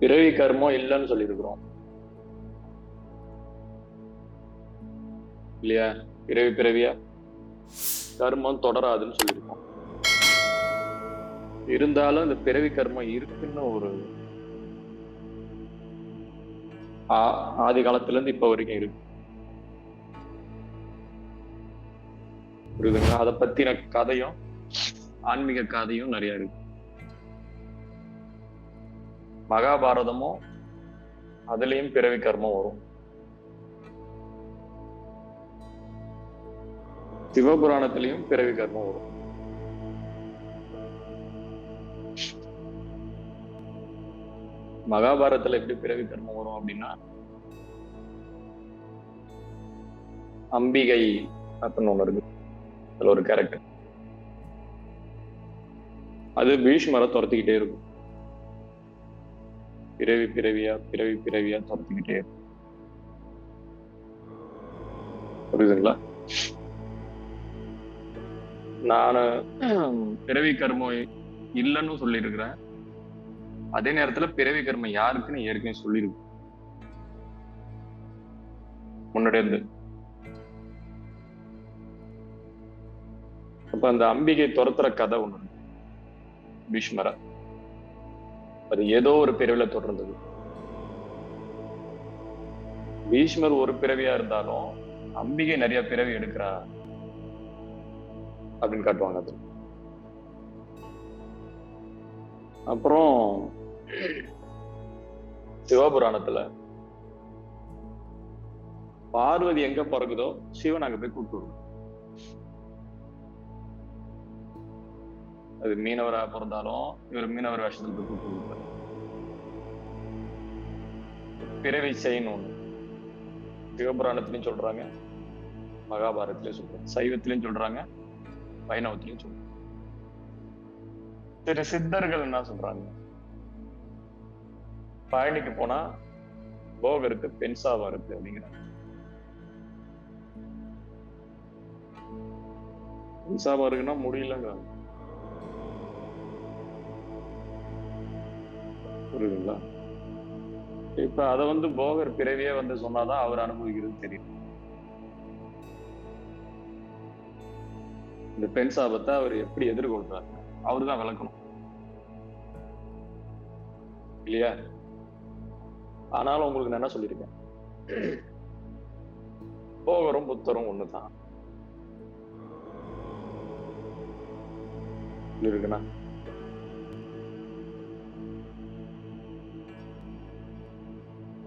பிறவி கர்மம் இல்லைன்னு சொல்லியிருக்கிறோம். இல்லையா? பிறவி பிறவியா? கர்மம் தொடராதுன்னு சொல்லியிருக்கோம். இருந்தாலும் இந்த பிறவி கர்மம் இருக்குன்னு ஒரு ஆதி காலத்துல இருந்து இப்ப வரைக்கும் இருக்கு. புரியுதுங்களா? அதை பத்தின கதையும் ஆன்மீக கதையும் நிறைய இருக்கு. மகாபாரதமும் அதுலயும் பிறவி கர்மம் வரும். சிவபுராணத்திலையும் பிறவி கர்மம் வரும். மகாபாரதத்துல எப்படி பிறவி கர்மம் வரும் அப்படின்னா அம்பிகை அப்படின்னு ஒண்ணு இருக்கு. அதுல ஒரு கேரக்டர் அது பீஷ்மரை துரத்திக்கிட்டே இருக்கும். பிறவி பிறவியா பிறவி பிறவியா துரத்திக்கிட்டே இருக்கும் புரியுதுங்களா? நானு பிறவி கர்மம் இல்லைன்னு சொல்லியிருக்கிறேன். அதே நேரத்துல பிறவி கர்மம் யாருக்குன்னு ஏற்கனவே சொல்லியிருக்கு முன்னாடி இருந்து. அப்ப அந்த அம்பிகை துரத்துற கதை ஒண்ணு பீஷ்மரா. அது ஏதோ ஒரு பிறவில தொடர்ந்தது. பீஷ்மர் ஒரு பிறவியா இருந்தாலும் அம்பிகை நிறைய பிறவி எடுக்கிறா அப்படின்னு காட்டுவாங்க அது. அப்புறம் சிவபுராணத்துல பார்வதி எங்க பிறகுதோ சிவன் அங்க போய் கூப்பிட்டு அது மீனவரா பிறந்தாலும் இவர் மீனவர் வேஷத்தில் பிறவி செய்யணும் ஒண்ணு. சிவபுராணத்திலையும் சொல்றாங்க மகாபாரதத்திலையும் சொல்றாங்க சைவத்திலையும் சொல்றாங்க வைணவத்திலையும் சொல்றாங்க. திரு சித்தர்கள் என்ன சொல்றாங்க. பழனிக்கு போனா போகருக்கு பெண் சாபம் இருக்கு அப்படிங்கிறாங்க. பெண் சாபம் இருக்குன்னா முடியலங்கிறாங்க. புரியுதுங்களா? இப்ப அத வந்து போகர் பிறவியே வந்து சொன்னாதான் அவர் அனுபவிக்கிறது தெரியும். இந்த பெண் சாபத்தை அவர் எப்படி எதிர்கொள்றாரு? அவருதான் விளக்கணும். இல்லையா? ஆனாலும் உங்களுக்கு நான் என்ன சொல்லியிருக்கேன்? போகரும் புத்தரும் ஒண்ணுதான். இருக்குண்ணா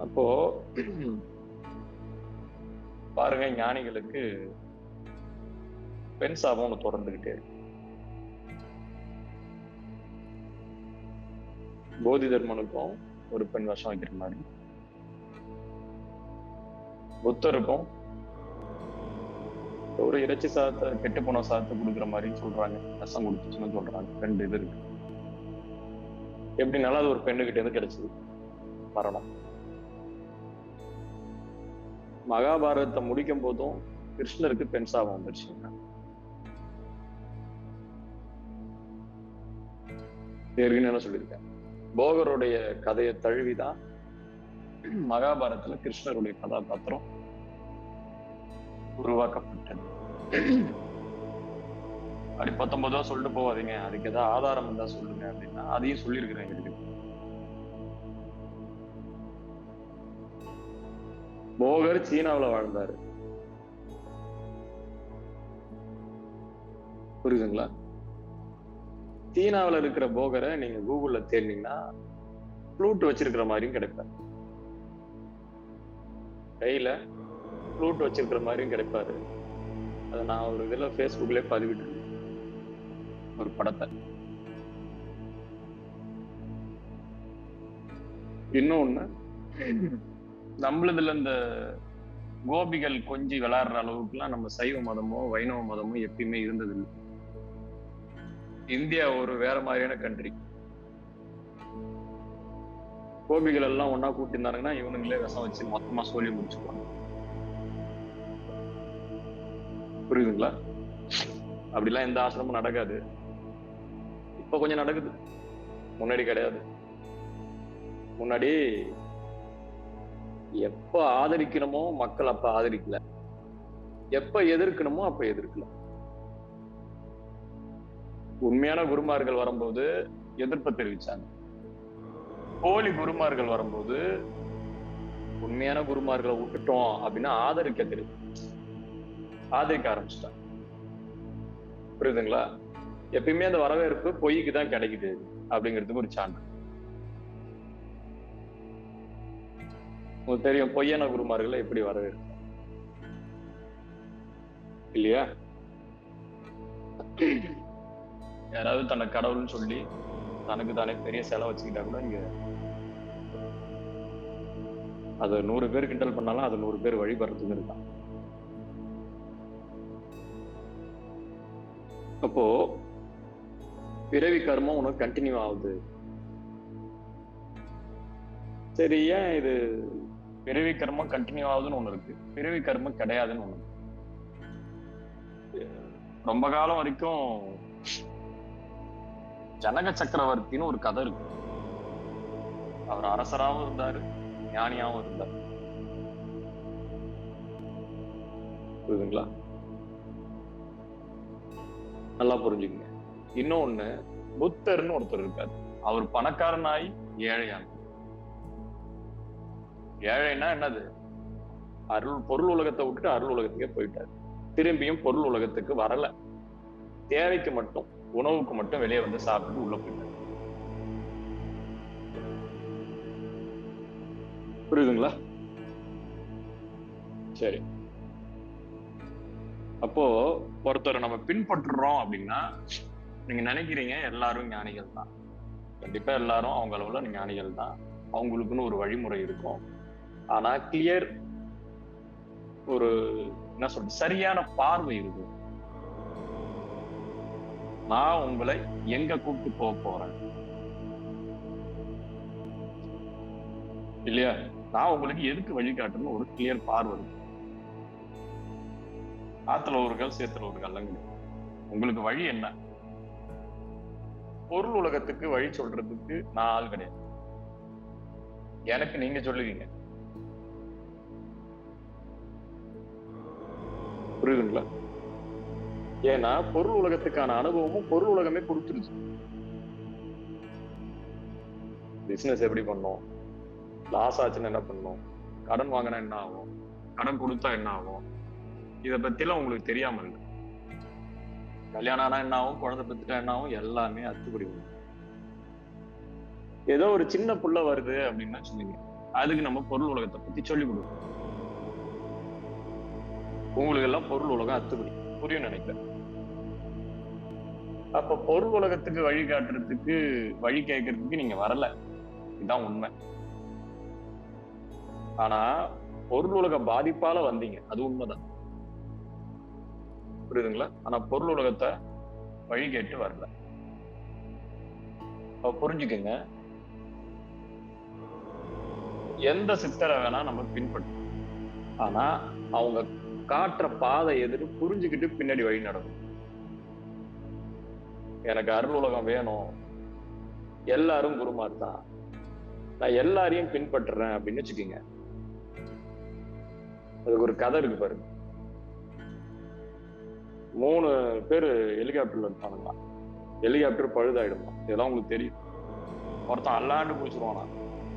அப்போ பாருங்க ஞானிகளுக்கு பெண் சாபம் ஒண்ணு தொடர்ந்துகிட்டே இருக்கு. போதி தர்மனுக்கும் ஒரு பெண் வருஷம் வைக்கிற மாதிரி. புத்தருக்கும் ஒரு இறைச்சி சாதத்தை கெட்டு போன சாதத்தை கொடுக்குற மாதிரி சொல்றாங்க. ரசம் கொடுத்துச்சுன்னு சொல்றாங்க. ரெண்டு இது இருக்கு. எப்படினாலும் அது ஒரு பெண்ணுகிட்ட இருந்து கிடைச்சது. மரணம். மகாபாரதத்தை முடிக்கும் போதும் கிருஷ்ணருக்கு பெண் சாபம் வந்துருச்சு. ஏற்கனவே என்ன சொல்லியிருக்கேன்? போகருடைய கதையை தழுவிதான் மகாபாரதத்துல கிருஷ்ணருடைய கதாபாத்திரம் உருவாக்கப்பட்டது. அப்படி பத்தொன்பதா சொல்லிட்டு போவாதீங்க அதுக்கு ஏதாவது ஆதாரம் இருந்தா சொல்லுங்க அப்படின்னா அதையும் சொல்லியிருக்கிறேன் போகர் சீனாவுல வாழ்ந்தாரு. புரியுதுங்களா? சீனாவுல இருக்கிற போகரை நீங்க கூகுள்ல தேடினீங்கன்னா ஃப்ளூட் வச்சிருக்கிற மாதிரியும் கிடைப்பாரு. கையில ஃப்ளூட் வச்சிருக்கிற மாதிரியும் கிடைப்பாரு. அதை நான் ஒரு இதில் ஃபேஸ்புக்லயே பதிவிட்டிருக்கேன். ஒரு படத்தை. இன்னொன்னு நம்மளதுல இந்த கோபிகள் கொஞ்சி விளையாடுற அளவுக்குலாம் நம்ம சைவ மதமோ வைணவ மதமோ எப்பயுமே இருந்ததில்லை. இந்தியா ஒரு வேற மாதிரியான கண்ட்ரி கோபிகள் எல்லாம் ஒன்னா கூட்டியிருந்தாங்கன்னா இவனுங்களே விஷம் வச்சு மொத்தமா சொல்லி முடிச்சுக்குவாங்க. புரியுதுங்களா? அப்படிலாம் எந்த ஆசிரமும் நடக்காது. இப்ப கொஞ்சம் நடக்குது. முன்னாடி கிடையாது. முன்னாடி எப்ப ஆதரிக்கணுமோ மக்கள் அப்ப ஆதரிக்கல. எப்ப எதிர்க்கணுமோ அப்ப எதிர்க்கல. உண்மையான குருமார்கள் வரும்போது எதிர்ப்பை தெரிவிச்சாங்க. போலி குருமார்கள் வரும்போது உண்மையான குருமார்களை விட்டுட்டோம் அப்படின்னா ஆதரிக்க தெரியும். ஆதரிக்க ஆரம்பிச்சிட்டாங்க. புரியுதுங்களா? எப்பயுமே அந்த வரவேற்பு பொய்க்கு தான் கிடைக்குது அப்படிங்கிறதுக்கு ஒரு சான்று. உங்களுக்கு தெரியும் பொய்யான குருமார்களை எப்படி வரவேற்பு இல்லையா? யாராவது தன்னை கடவுள்னு சொல்லி தனக்கு தானே பெரிய செலவு வச்சுக்கிட்டா கூட இங்க அது நூறு பேர் கிண்டல் பண்ணாலும் அது நூறு பேர் வழிபடுறதுக்கு இருக்கான். அப்போ பிறவி கர்மம் உனக்கு கண்டினியூ ஆகுது. சரி ஏன் இது பிறவி கர்மம் கண்டினியூ ஆகுதுன்னு ஒண்ணு இருக்கு. பிறவி கர்மம் கிடையாதுன்னு ஒண்ணு ரொம்ப காலம் வரைக்கும் ஜனக சக்கரவர்த்தின்னு ஒரு கதை இருக்கு. அவர் அரசராகவும் இருந்தாரு ஞானியாவும் இருந்தார். புரியுதுங்களா? நல்லா புரிஞ்சுக்கங்க. இன்னொன்னு புத்தர்னு ஒருத்தர் இருக்காரு. அவர் பணக்காரனாய் ஏழையான ஏழைன்னா என்னது? அருள் பொருள் உலகத்தை விட்டுட்டு அருள் உலகத்துக்கே போயிட்டாரு. திரும்பியும் பொருள் உலகத்துக்கு வரல. தேவைக்கு மட்டும் உணவுக்கு மட்டும் வெளியே வந்து சாப்பிட்டு உள்ள போயிட்டாரு. புரியுதுங்களா? சரி. அப்போ ஒருத்தரை நம்ம பின்பற்றுறோம் அப்படின்னா நீங்க நினைக்கிறீங்க எல்லாரும் ஞானிகள் தான் கண்டிப்பா எல்லாரும் அவங்க அளவுல ஞானிகள் தான் அவங்களுக்குன்னு ஒரு வழிமுறை இருக்கும். ஆனா கிளியர் ஒரு என்ன சொல்றது சரியான பார்வை இருக்கும் நான் உங்களை எங்க கூப்பிட்டு போக போறேன்? இல்லையா? நான் உங்களுக்கு எதுக்கு வழிகாட்டணும் ஒரு கிளியர் பார்வை இருக்கும் ஆத்துல ஒரு கால் சேத்துல ஒரு கால் உங்களுக்கு வழி என்ன? பொருள் உலகத்துக்கு வழி சொல்றதுக்கு நான் ஆள் கிடையாது. எனக்கு நீங்க சொல்லுவீங்க. புரியுதுங்களா? ஏன்னா பொருள் உலகத்துக்கான அனுபவமும் பொருள் உலகமே கொடுத்துருச்சு. பிசினஸ் எப்படி பண்ணோம்? லாஸ் ஆச்சுன்னு என்ன பண்ணும்? கடன் வாங்கினா என்ன ஆகும்? கடன் கொடுத்தா என்ன ஆகும்? இத பத்திலாம் உங்களுக்கு தெரியாம இல்லை கல்யாணம் ஆனா என்ன ஆகும்? குழந்தை பத்திட்டா என்ன ஆகும்? எல்லாமே அத்துப்படி ஏதோ ஒரு சின்ன புள்ள வருது அப்படின்னு சொல்லுங்க அதுக்கு நம்ம பொருள் உலகத்தை பத்தி சொல்லி கொடுக்கணும். உங்களுக்கு எல்லாம் பொருள் உலகம் அத்துப்படி புரியும் நினைக்கிறேன். அப்ப பொருள் உலகத்துக்கு வழி காட்டுறதுக்கு வழி கேட்கறதுக்கு நீங்க வரல. இதுதான் உண்மை. ஆனா பொருள் உலக பாதிப்பால வந்தீங்க. அது உண்மைதான். புரியுதுங்களா? ஆனா பொருள் உலகத்தை வழி கேட்டு வரல. அப்ப புரிஞ்சுக்கங்க. எந்த சித்தரை வேணா நம்ம பின்பற்றோம் ஆனா அவங்க காட்டுற பாதை எதிர்த்து புரிஞ்சுக்கிட்டு பின்னாடி வழி நடக்கும். எனக்கு அருள் உலகம் வேணும். எல்லாரும் குருமார் தான் நான் எல்லாரையும் பின்பற்றுறேன் அப்படின்னு வச்சுக்கோங்க. அதுக்கு ஒரு கதை இருக்கு பாருங்க. மூணு பேர் ஹெலிகாப்டர்ல இருப்பானுங்களா ஹெலிகாப்டர் பழுதாயிடுமா? இதெல்லாம் உங்களுக்கு தெரியும். ஒருத்தன் அல்லாண்டு குளிச்சிருவானா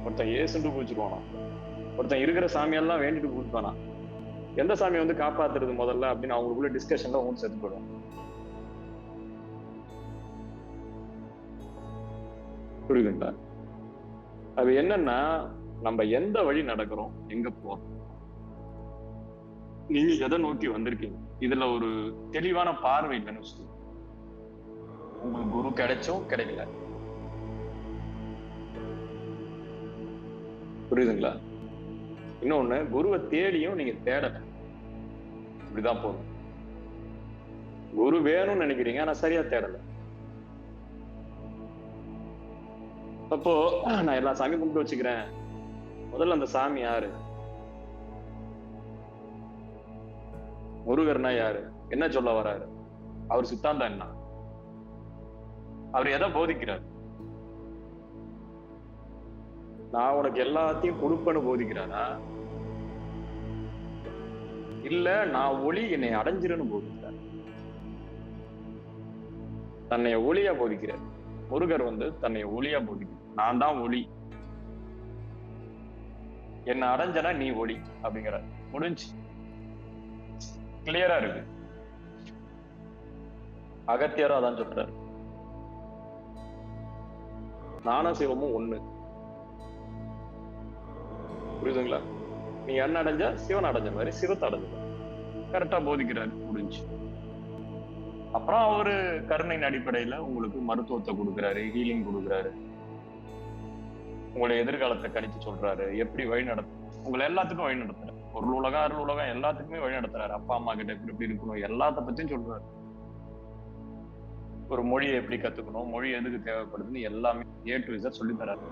ஒருத்தன் ஏசுண்டு குளிச்சிருவானா ஒருத்தன் இருக்கிற சாமியெல்லாம் வேண்டிட்டு குளிப்பானா எந்த சாமி வந்து காப்பாத்துறது முதல்ல அப்படின்னு அவங்களுக்குள்ள டிஸ்கஷன்ல அவங்க செத்து போயிடும் புரியுதுங்களா? அது என்னன்னா நம்ம எந்த வழி நடக்கிறோம் எங்க போறோம்? நீங்க எதை நோக்கி வந்திருக்கீங்க? இதுல ஒரு தெளிவான பார்வை இல்லைன்னு வச்சுக்கோங்க. உங்களுக்கு குரு கிடைச்சும் கிடைக்கல. புரியுதுங்களா? இன்னொன்னு குருவை தேடியும் நீங்க தேடல. இப்படிதான் போகணும் குரு வேணும்னு நினைக்கிறீங்க ஆனா சரியா தேடல. அப்போ நான் எல்லா சாமி கும்பிட்டு வச்சுக்கிறேன். முதல்ல அந்த சாமி யாரு? முருகர்னா யாரு? என்ன சொல்ல வராரு? அவர் சித்தாந்தம் என்ன? அவர் எதை போதிக்கிறார்? நான் உனக்கு எல்லாத்தையும் கொடுப்பேன்னு போதிக்கிறாரா இல்ல நான் ஒளி என்னை அடைஞ்சிருன்னு போதிக்கிறார் தன்னை ஒளியா போதிக்கிறார் முருகர் வந்து தன்னை ஒளியா போதிக்கிறார். நான் தான் ஒளி. என்னை அடைஞ்சனா நீ ஒளி அப்படிங்கிற முடிஞ்சு. கிளியரா இருக்கு. அகத்தியரா அதான் சொல்றாரு. நானும் சிவமும் ஒண்ணு. புரியுதுங்களா? நீ என்ன அடைஞ்சா சிவன் அடைஞ்ச மாதிரி சிவத்தை அடைஞ்ச கரெக்டா போதிக்கிறாரு முடிஞ்சு அப்புறம் அவரு கருணையின் அடிப்படையில உங்களுக்கு மருத்துவத்தை கொடுக்குறாரு ஹீலிங் கொடுக்குறாரு. உங்களுடைய எதிர்காலத்தை கணிச்சு சொல்றாரு எப்படி வழி நடத்த உங்களை எல்லாத்துக்கும் வழி நடத்துறாரு. பொருள் உலகம் அருள் உலகம் எல்லாத்துக்குமே வழி நடத்துறாரு. அப்பா அம்மா கிட்ட எப்படி எப்படி இருக்கணும் எல்லாத்த பத்தியும் சொல்றாரு. ஒரு மொழியை எப்படி கத்துக்கணும் மொழி எதுக்கு தேவைப்படுதுன்னு எல்லாமே ஏ டு இசட் சொல்லி தராரு.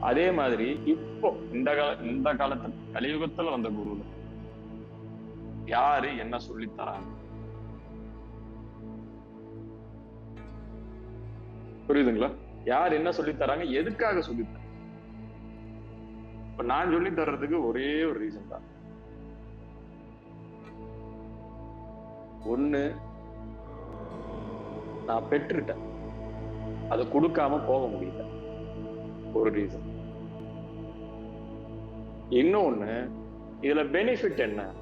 அதே மாதிரி இப்போ இந்த கால இந்த காலத்துல கலியுகத்துல வந்த குரு யாரு என்ன சொல்லி தராங்க? புரியுதுங்களா? யார் என்ன சொல்லி தராங்க? எதுக்காக சொல்லி தராங்க? இப்ப நான் சொல்லி தர்றதுக்கு ஒரே ஒரு ரீசன் தான். ஒண்ணு நான் பெற்றுட்டேன். அதை கொடுக்காம போக முடியல. ஒரு ரீசன் இன்னொன்னு இதுல பெனிஃபிட் என்ன?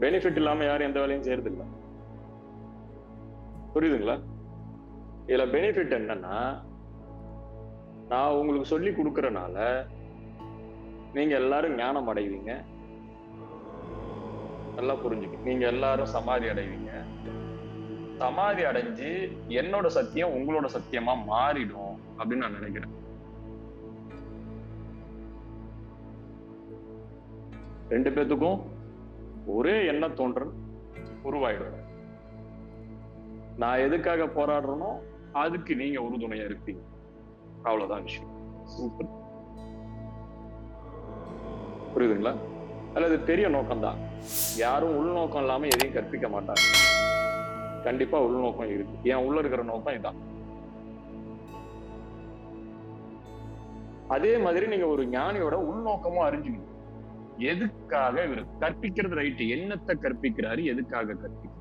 பெனிஃபிட் இல்லாம யாரும் எந்த வேலையும் செய்யறது புரியுதுங்களா? இதுல பெனிஃபிட் என்னன்னா நான் உங்களுக்கு சொல்லி கொடுக்கறனால நீங்க எல்லாரும் ஞானம் அடைவீங்க. நல்லா புரிஞ்சுக்க. நீங்க எல்லாரும் சமாதி அடைவீங்க. சமாதி அடைஞ்சு என்னோட சத்தியம் உங்களோட சத்தியமா மாறிடும் அப்படின்னு நான் நினைக்கிறேன். ரெண்டு பேத்துக்கும் ஒரே எண்ண தோன்றல் உருவாயிடும். நான் எதுக்காக போராடுறேனோ அதுக்கு நீங்க உறுதுணையா இருப்பீங்க. அவ்வளவுதான் விஷயம். சூப்பர் புரியுதுங்களா? அல்லது பெரிய நோக்கம்தான். யாரும் உள்நோக்கம் இல்லாம எதையும் கற்பிக்க மாட்டாங்க. கண்டிப்பா உள்நோக்கம் இருக்கு. என் உள்ள இருக்கிற நோக்கம் இதான். அதே மாதிரி நீங்க ஒரு ஞானியோட உள்நோக்கமும் அறிஞ்சுக்கணும். எதுக்காக இவர் கற்பிக்கிறது ரைட்டு என்னத்தை கற்பிக்கிறாரு எதுக்காக கற்பிக்கிறார்?